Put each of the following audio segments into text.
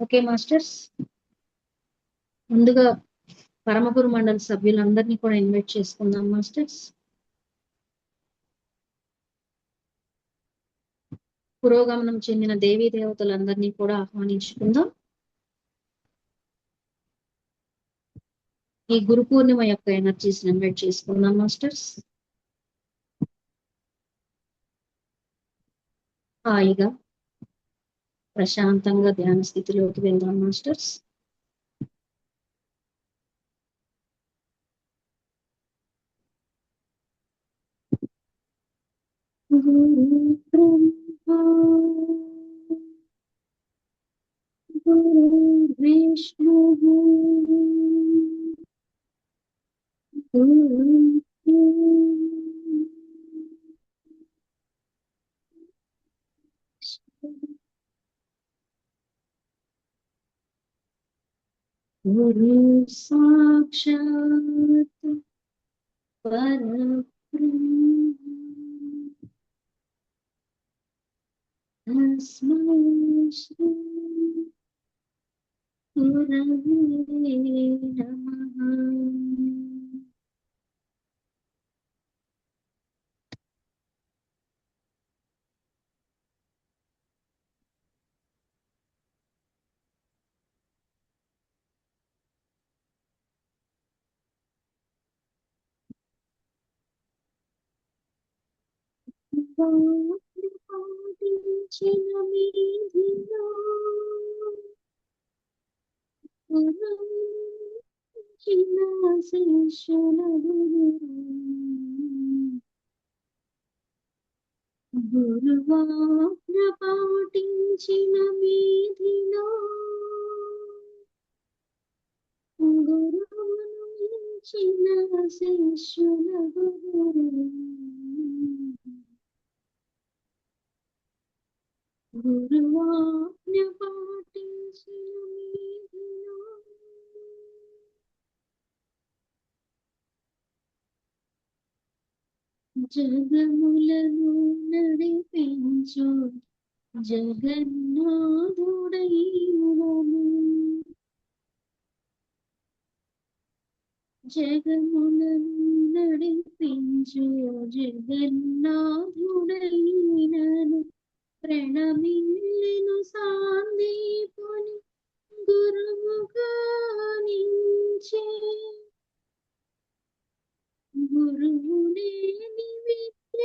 Okay masters ముందుగా పరమగురు మండలి సభ్యులందరినీ కూడా ఇన్వైట్ చేసుకుందాం మాస్టర్స్ పురోగమనం చెందిన దేవీ దేవతలందరినీ కూడా ఆహ్వానించుకుందాం. ఈ గురు పూర్ణిమ యొక్క ఎనర్జీస్ ఇన్వైట్ చేసుకుందాం మాస్టర్స్ హాయిగా. ప్రశాంతంగా ధ్యాన స్థితిలోకి వెళ్దాం మాస్టర్స్ గురు బ్రహ్మా గురు విష్ణు గురు गुरु साक्षात पर तस्मै श्री नमः। పాటించిన మీదిలో పురంచిన పాటించిన మీదిలో గురువును మించిన శిష్యుల గురు జగములను నడిపించు జగన్నాథుడైనను జగములను నడిపించు జగన్నాథుడైనను ప్రణమిల్లిను సాందీపుని గురువుగా నించే. గురువునే నివిద్య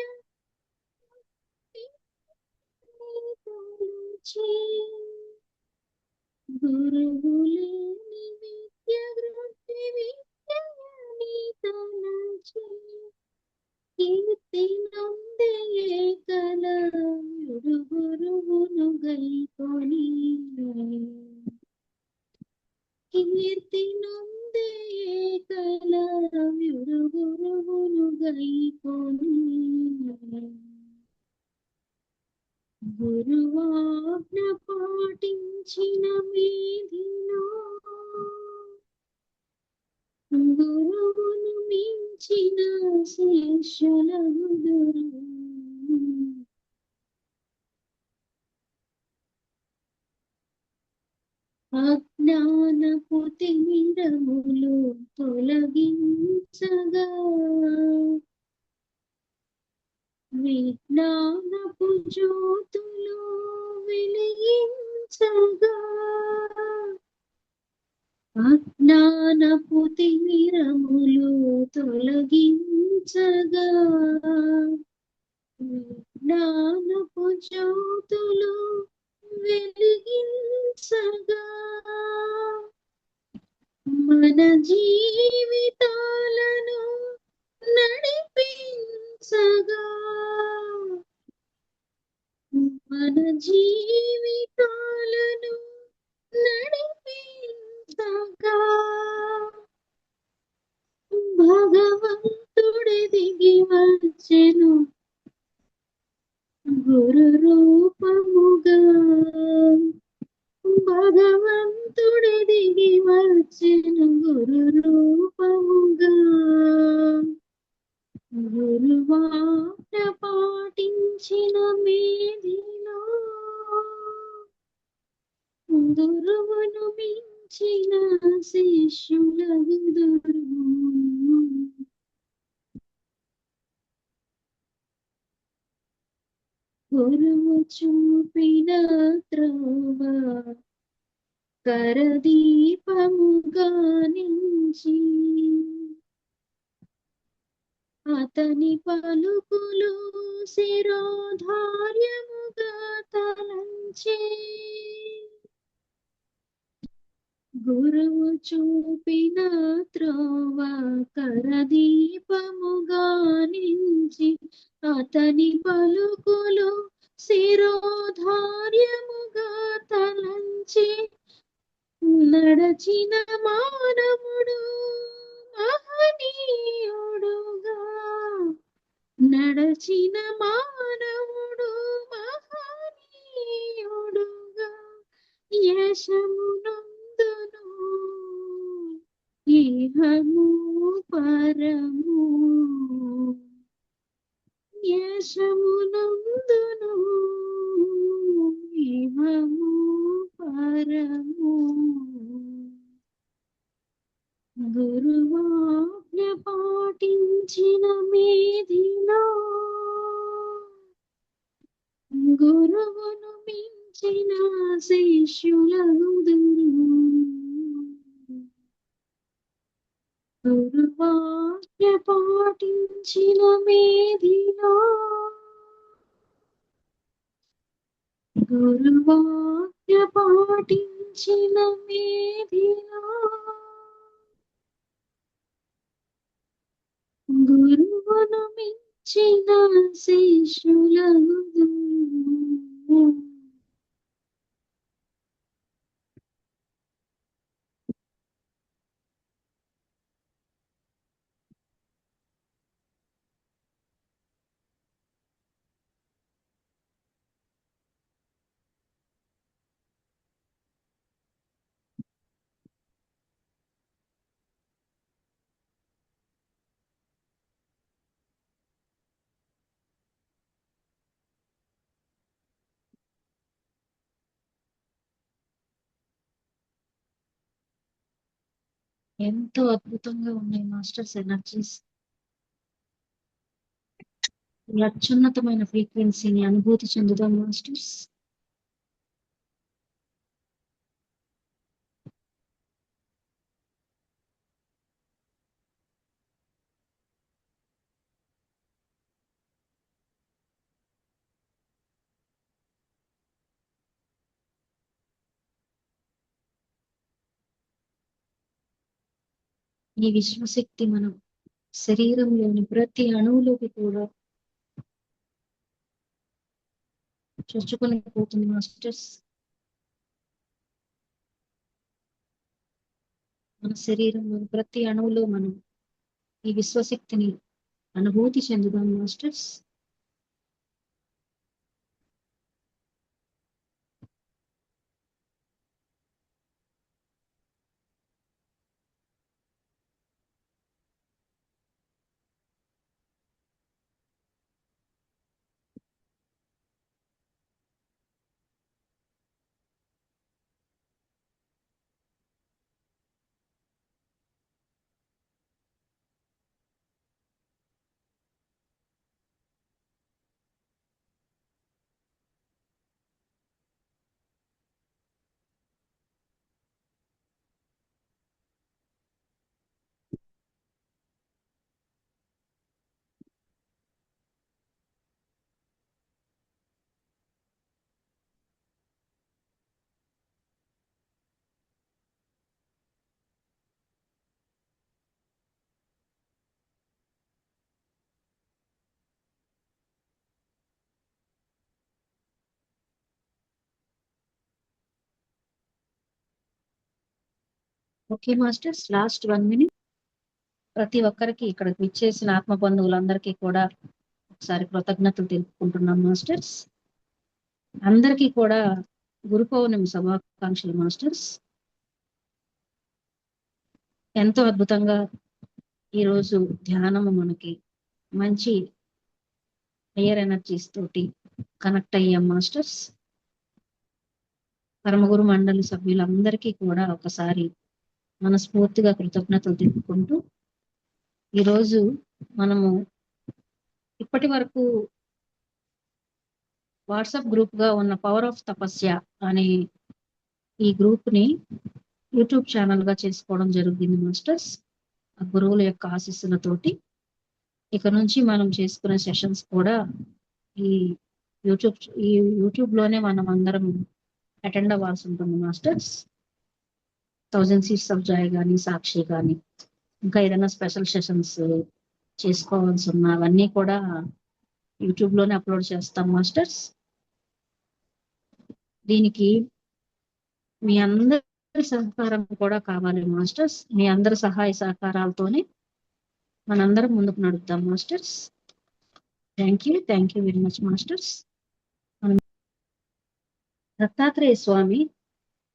గురువులే నివిద్య విద్య వృత్తి విద్యని తలచే కీర్తి నందయే గురు గురువును గైకొని కీర్తి నందయే కల గురువును గైకొని గురువాజ్ఞ పాటించిన మీదిలో గురువును మించిన శిష్యుల గురు అజ్ఞానపు తిమిరములు తొలగించగా. విజ్ఞానపు జ్యోతులు వెలిగించగా. అజ్ఞానపు తిమిరములు తొలగించగా. విజ్ఞానపు జ్యోతులు మన కృపంగా గురువాట పాటించిన మేదిలో గురువును మించిన శిష్యుల గురువు గురువు చూపిన త్రోవ కరదీపముగా నుంచి అతని పలుకులు శిరోధార్యముగా తలంచే. గురువు చూపిన త్రోవ కరదీపముగా నుంచి అతని పలుకులు శిరోధార్యముగా తలంచే. నడచిన మానవుడు మహనీయుడుగా. నడచిన మానవుడు మహనీయుడుగా. యశమునందును ఇహము పరము. యశమునందును ఇహము పరము గురువాజ్ఞ పాటించిన మేధిలో గురువును మించిన శిష్యులగుదురు గురువాజ్ఞ పాటించిన మేధిలో గురువా పాటించిన మేధిలో గురువును మించిన శిష్యులను ఎంతో అద్భుతంగా ఉన్నాయి మాస్టర్స్ ఎనర్జీస్. అత్యున్నతమైన ఫ్రీక్వెన్సీని అనుభూతి చెందుదాం మాస్టర్స్. ఈ విశ్వశక్తి మనం శరీరంలోని ప్రతి అణువులోకి కూడా చొచ్చుకొని పోతుంది మాస్టర్స్. మన శరీరంలోని ప్రతి అణువులో మనం ఈ విశ్వశక్తిని అనుభూతి చెందుదాం masters. Okay masters. Last one minute. ప్రతి ఒక్కరికి ఇక్కడ విచ్చేసిన ఆత్మ బంధువులందరికీ కూడా ఒకసారి కృతజ్ఞతలు తెలుపుకుంటున్నాం మాస్టర్స్. అందరికీ కూడా గురు పౌర్ణమి శుభాకాంక్షలు మాస్టర్స్. ఎంతో అద్భుతంగా ఈరోజు ధ్యానము మనకి మంచి హయ్యర్ ఎనర్జీస్ తోటి కనెక్ట్ అయ్యాం మాస్టర్స్. పరమగురు మండలి సభ్యులందరికీ కూడా ఒకసారి మనస్ఫూర్తిగా కృతజ్ఞతలు తెలుపుకుంటూ ఈరోజు మనము ఇప్పటి వరకు వాట్సాప్ గ్రూప్గా ఉన్న పవర్ ఆఫ్ తపస్య అనే ఈ గ్రూప్ని యూట్యూబ్ ఛానల్గా చేసుకోవడం జరిగింది మాస్టర్స్ ఆ గురువుల యొక్క ఆశీస్సులతోటి. ఇక నుంచి మనం చేసుకునే సెషన్స్ కూడా ఈ యూట్యూబ్ ఈ యూట్యూబ్లోనే మనం అందరం అటెండ్ అవ్వాల్సి ఉంటుంది masters. Thousand seats of joy కానీ సాక్షి కానీ. ఇంకా ఏదైనా స్పెషల్ సెషన్స్ చేసుకోవాల్సి ఉన్న అవన్నీ కూడా యూట్యూబ్లోనే అప్లోడ్ చేస్తాం మాస్టర్స్. దీనికి మీ అందరి సహకారం కూడా కావాలి మాస్టర్స్. మీ అందరి సహాయ సహకారాలతోనే మనందరం ముందుకు నడుపుతాం masters. Thank you thank you very much masters. Dattatreya Swami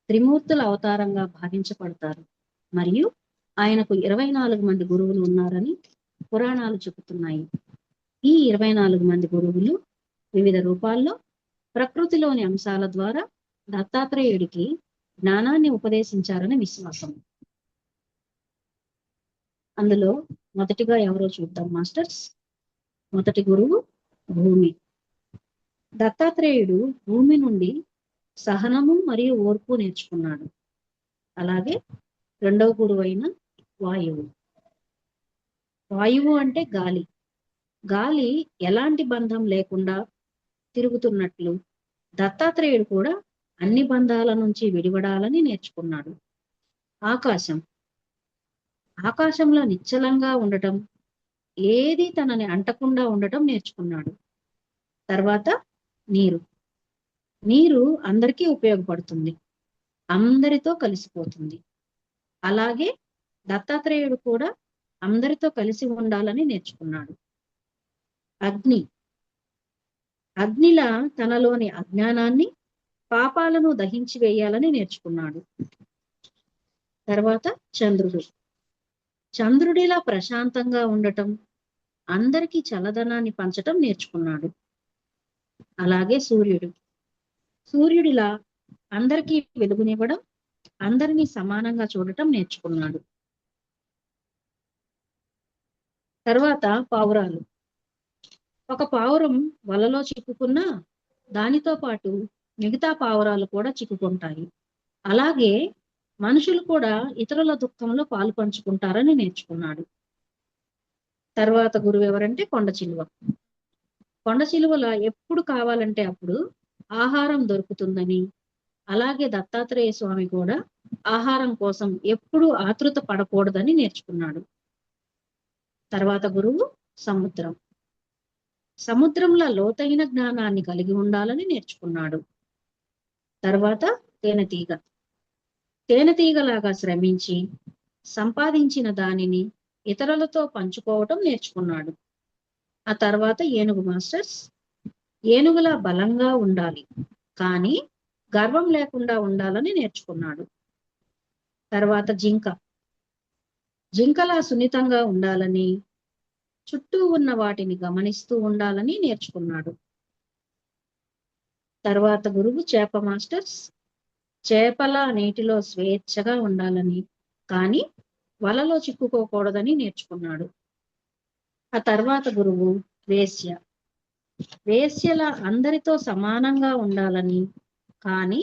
త్రిమూర్తుల అవతారంగా భావించబడతారు. మరియు ఆయనకు ఇరవై నాలుగు మంది గురువులు ఉన్నారని పురాణాలు చెబుతున్నాయి. ఈ ఇరవై నాలుగు మంది గురువులు వివిధ రూపాల్లో ప్రకృతిలోని అంశాల ద్వారా దత్తాత్రేయుడికి జ్ఞానాన్ని ఉపదేశించారని విశ్వాసం. అందులో మొదటిగా ఎవరో చూద్దాం మాస్టర్స్. మొదటి గురువు భూమి. దత్తాత్రేయుడు భూమి నుండి సహనము మరియు ఓర్పు నేర్చుకున్నాడు. అలాగే రెండవ గురువు అయిన వాయువు. వాయువు అంటే గాలి. గాలి ఎలాంటి బంధం లేకుండా తిరుగుతున్నట్లు దత్తాత్రేయుడు కూడా అన్ని బంధాల నుంచి విడివడాలని నేర్చుకున్నాడు. ఆకాశం. ఆకాశంలో నిశ్చలంగా ఉండటం ఏది తనని అంటకుండా ఉండటం నేర్చుకున్నాడు. తర్వాత నీరు. నీరు అందరికీ ఉపయోగపడుతుంది. అందరితో కలిసిపోతుంది. అలాగే దత్తాత్రేయుడు కూడా అందరితో కలిసి ఉండాలని నేర్చుకున్నాడు. అగ్ని. అగ్నిలా తనలోని అజ్ఞానాన్ని పాపాలను దహించి వేయాలని నేర్చుకున్నాడు. తర్వాత చంద్రుడు. చంద్రుడిలా ప్రశాంతంగా ఉండటం అందరికీ చల్లదనాన్ని పంచటం నేర్చుకున్నాడు. అలాగే సూర్యుడు. సూర్యుడిలా అందరికీ వెలుగునివ్వడం అందరినీ సమానంగా చూడటం నేర్చుకున్నాడు. తర్వాత పావురాలు. ఒక పావురం వలలో చిక్కుకున్నా దానితో పాటు మిగతా పావురాలు కూడా చిక్కుకుంటాయి. అలాగే మనుషులు కూడా ఇతరుల దుఃఖంలో పాలు పంచుకుంటారని నేర్చుకున్నాడు. తర్వాత గురువు ఎవరంటే కొండ చిలువ. కొండ చిలువల ఎప్పుడు కావాలంటే అప్పుడు ఆహారం దొరుకుతుందని. అలాగే దత్తాత్రేయ స్వామి కూడా ఆహారం కోసం ఎప్పుడూ ఆతృత పడకూడదని నేర్చుకున్నాడు. తర్వాత గురువు సముద్రం. సముద్రంలో లోతైన జ్ఞానాన్ని కలిగి ఉండాలని నేర్చుకున్నాడు. తర్వాత తేనెతీగ. తేనెతీగలాగా శ్రమించి సంపాదించిన దానిని ఇతరులతో పంచుకోవటం నేర్చుకున్నాడు. ఆ తర్వాత ఏనుగు మాస్టర్స్ ఏనుగులా బలంగా ఉండాలి. కానీ గర్వం లేకుండా ఉండాలని నేర్చుకున్నాడు. తర్వాత జింక. జింకలా సున్నితంగా ఉండాలని చుట్టూ ఉన్న వాటిని గమనిస్తూ ఉండాలని నేర్చుకున్నాడు. తర్వాత గురువు చేప మాస్టర్స్. చేపల నీటిలో స్వేచ్ఛగా ఉండాలని కానీ వలలో చిక్కుకోకూడదని నేర్చుకున్నాడు. ఆ తర్వాత గురువు వేశ్య. వేశ్యల అందరితో సమానంగా ఉండాలని కానీ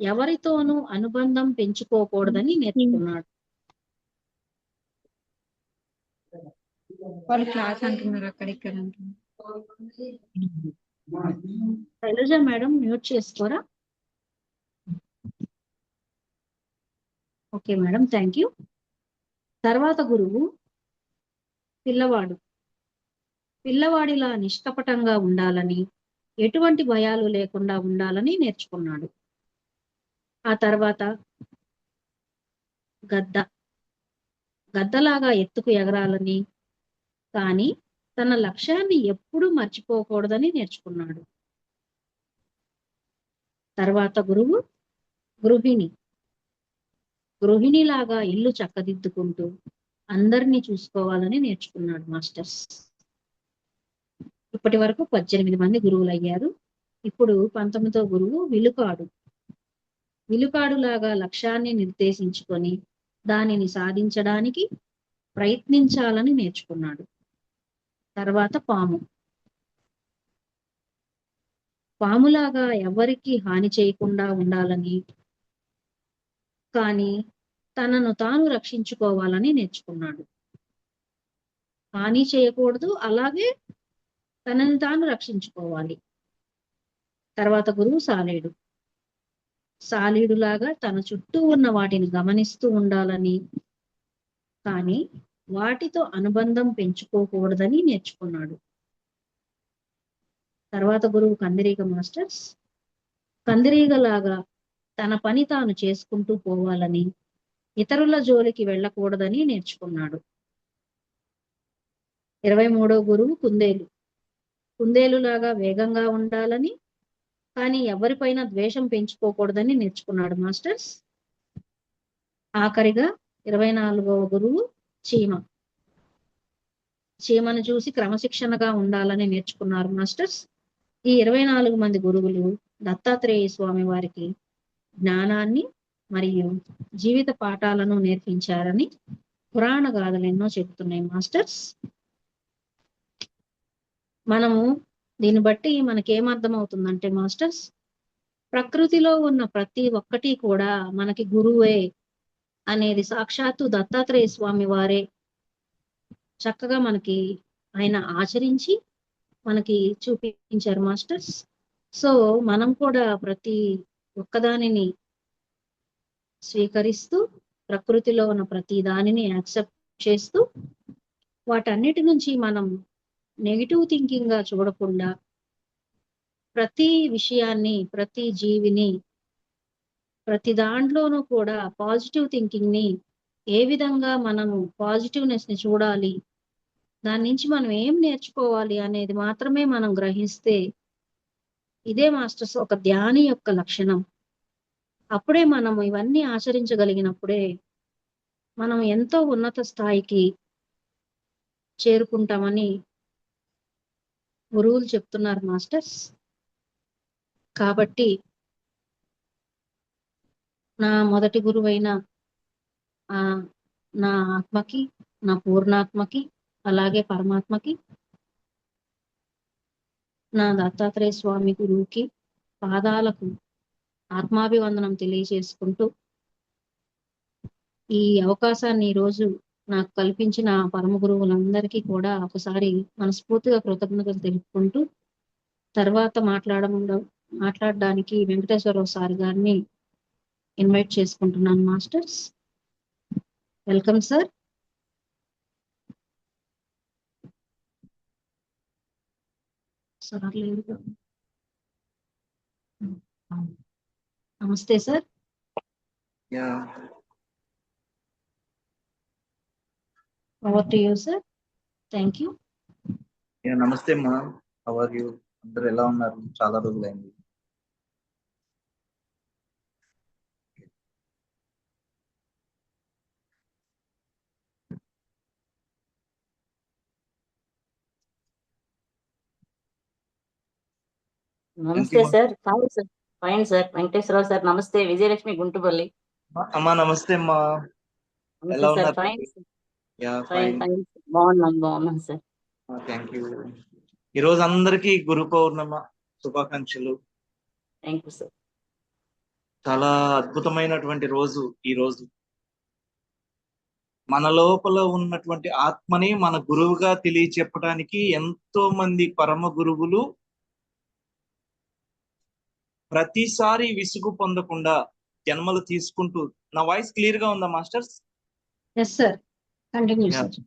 ఎవరితోనూ అనుబంధం పెంచుకోకూడదని నేర్చుకున్నాడు. వాళ్ళు క్లాస్ అంటున్నారు అక్కడ ఇక్కడ అంటున్నారు శైలజ మేడం మ్యూట్ చేసుకోరా? Okay madam thank you. తర్వాత గురువు పిల్లవాడు. పిల్లవాడిలా నిష్కపటంగా ఉండాలని ఎటువంటి భయాలు లేకుండా ఉండాలని నేర్చుకున్నాడు. ఆ తర్వాత గద్ద. గద్దలాగా ఎత్తుకు ఎగరాలని కానీ తన లక్ష్యాన్ని ఎప్పుడూ మర్చిపోకూడదని నేర్చుకున్నాడు. తర్వాత గురువు గృహిణి. గృహిణిలాగా ఇల్లు చక్కదిద్దుకుంటూ అందరినీ చూసుకోవాలని నేర్చుకున్నాడు మాస్టర్స్. ఇప్పటి వరకు పద్దెనిమిది మంది గురువులు అయ్యారు ఇప్పుడు పంతొమ్మిదో గురువు విలుకాడు. విలుకాడులాగా లక్ష్యాన్ని నిర్దేశించుకొని దానిని సాధించడానికి ప్రయత్నించాలని నేర్చుకున్నాడు. తర్వాత పాము. పాములాగా ఎవరికి హాని చేయకుండా ఉండాలని కానీ తనను తాను రక్షించుకోవాలని నేర్చుకున్నాడు. హాని చేయకూడదు అలాగే తనని తాను రక్షించుకోవాలి. తర్వాత గురువు సాలేడు. సాలీడులాగా తన చుట్టూ ఉన్న వాటిని గమనిస్తూ ఉండాలని కానీ వాటితో అనుబంధం పెంచుకోకూడదని నేర్చుకున్నాడు. తర్వాత గురువు కందిరీగ మాస్టర్స్. కందిరీగలాగా తన పని తాను చేసుకుంటూ పోవాలని ఇతరుల జోలికి వెళ్ళకూడదని నేర్చుకున్నాడు. ఇరవై మూడో గురువు కుందేలు. కుందేలులాగా వేగంగా ఉండాలని కానీ ఎవరిపైన ద్వేషం పెంచుకోకూడదని నేర్చుకున్నాడు మాస్టర్స్. ఆఖరిగా ఇరవై నాలుగవ గురువు చీమ. చీమను చూసి క్రమశిక్షణగా ఉండాలని నేర్చుకున్నారు మాస్టర్స్. ఈ ఇరవై నాలుగు మంది గురువులు దత్తాత్రేయ స్వామి వారికి జ్ఞానాన్ని మరియు జీవిత పాఠాలను నేర్పించారని పురాణ గాథలు ఎన్నో చెబుతున్నాయి మాస్టర్స్. మనము దీన్ని బట్టి మనకేమర్థం అవుతుందంటే మాస్టర్స్ ప్రకృతిలో ఉన్న ప్రతి ఒక్కటి కూడా మనకి గురువే అనేది సాక్షాత్తు దత్తాత్రేయ స్వామి వారే చక్కగా మనకి ఆయన ఆచరించి మనకి చూపించారు మాస్టర్స్. సో మనం కూడా ప్రతి ఒక్కదానిని స్వీకరిస్తూ ప్రకృతిలో ఉన్న ప్రతి దానిని యాక్సెప్ట్ చేస్తూ వాటన్నిటి నుంచి మనం నెగిటివ్ థింకింగ్గా చూడకుండా ప్రతి విషయాన్ని ప్రతి జీవిని ప్రతి దాంట్లోనూ కూడా పాజిటివ్ థింకింగ్ని ఏ విధంగా మనము పాజిటివ్నెస్ని చూడాలి దాని నుంచి మనం ఏం నేర్చుకోవాలి అనేది మాత్రమే మనం గ్రహిస్తే ఇదే మాస్టర్స్ ఒక ధ్యాని యొక్క లక్షణం. అప్పుడే మనం ఇవన్నీ ఆచరించగలిగినప్పుడే మనం ఎంతో ఉన్నత స్థాయికి చేరుకుంటామని గురువులు చెప్తున్నారు మాస్టర్స్. కాబట్టి నా మొదటి గురువైన నా ఆత్మకి నా పూర్ణాత్మకి అలాగే పరమాత్మకి నా దత్తాత్రేయ స్వామి గురువుకి పాదాలకు ఆత్మాభివందనం తెలియజేసుకుంటూ ఈ అవకాశాన్ని ఈరోజు నాకు కల్పించిన పరమ గురువులందరికీ కూడా ఒకసారి మనస్ఫూర్తిగా కృతజ్ఞతలు తెలుపుకుంటూ తర్వాత మాట్లాడడం మాట్లాడడానికి వెంకటేశ్వరరావు సార్ గారిని ఇన్వైట్ చేసుకుంటున్నాను మాస్టర్స్. వెల్కమ్ సార్ సార్ లేదు నమస్తే sir over to you sir thank you yeah, నమస్తే హౌ ఆర్ యూ అందరు ఎలా ఉన్నారు? చాలా రోజులైంది. నమస్తే. Sir fine sir fine sir Venkateswara Rao sir నమస్తే. విజయలక్ష్మి గుంటుపల్లి అమ్మా నమస్తే అమ్మా ఎలా సార్ ఉన్నారు? Fine ya fine fine fine బాగున్నాం బాగున్నాం సార్ థ్యాంక్ యూ ఈ రోజు అందరికీ గురు పౌర్ణమ శుభాకాంక్షలు. థ్యాంక్ యూ సార్ చాలా అద్భుతమైనటువంటి రోజు ఈ రోజు. మన లోపల ఉన్నటువంటి ఆత్మని మన గురువుగా తెలియచెప్పడానికి ఎంతో మంది పరమ గురువులు ప్రతిసారి విసుగు పొందకుండా జన్మలు తీసుకుంటూ నా వాయిస్ క్లియర్గా ఉందా masters? Yes sir Continue. Yeah. Sachin.